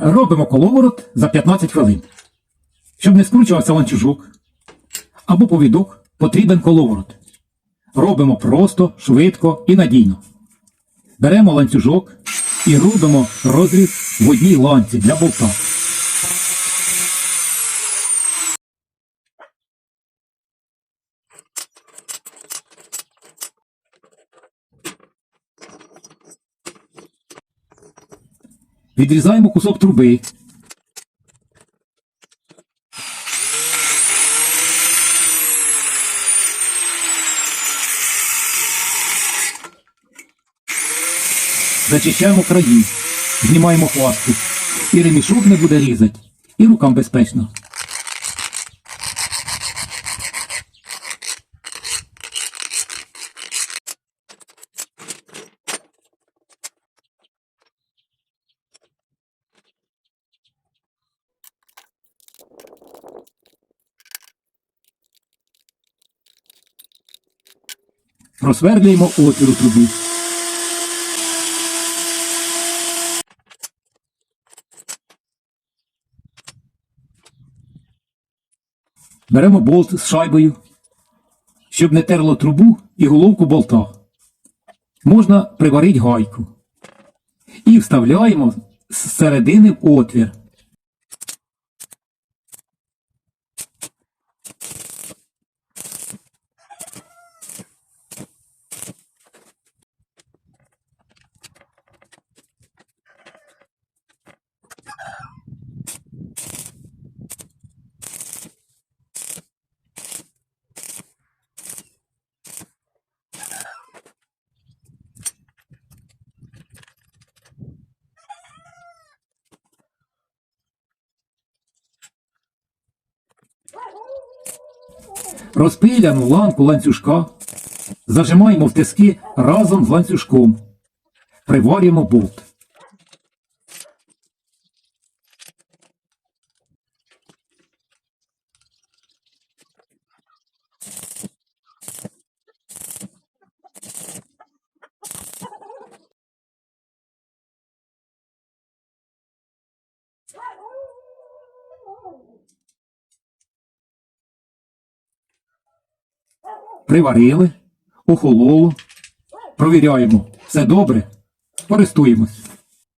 Робимо коловорот за 15 хвилин. Щоб не скручувався ланцюжок або повідок, потрібен коловорот. Робимо просто, швидко і надійно. Беремо ланцюжок і робимо розріз в одній ланці для болта. Відрізаємо кусок труби. Зачищаємо краї, знімаємо хвастку. І ремішок не буде різати, і рукам безпечно. Просвердлюємо отвір у трубі. Беремо болт з шайбою, щоб не терло трубу і головку болта. Можна приварити гайку. І вставляємо з середини в отвір. Розпиляну ланку ланцюжка зажимаємо в тиски разом з ланцюжком. Приварюємо болт. Приварили, охололо. Провіряємо. Все добре. Користуємось.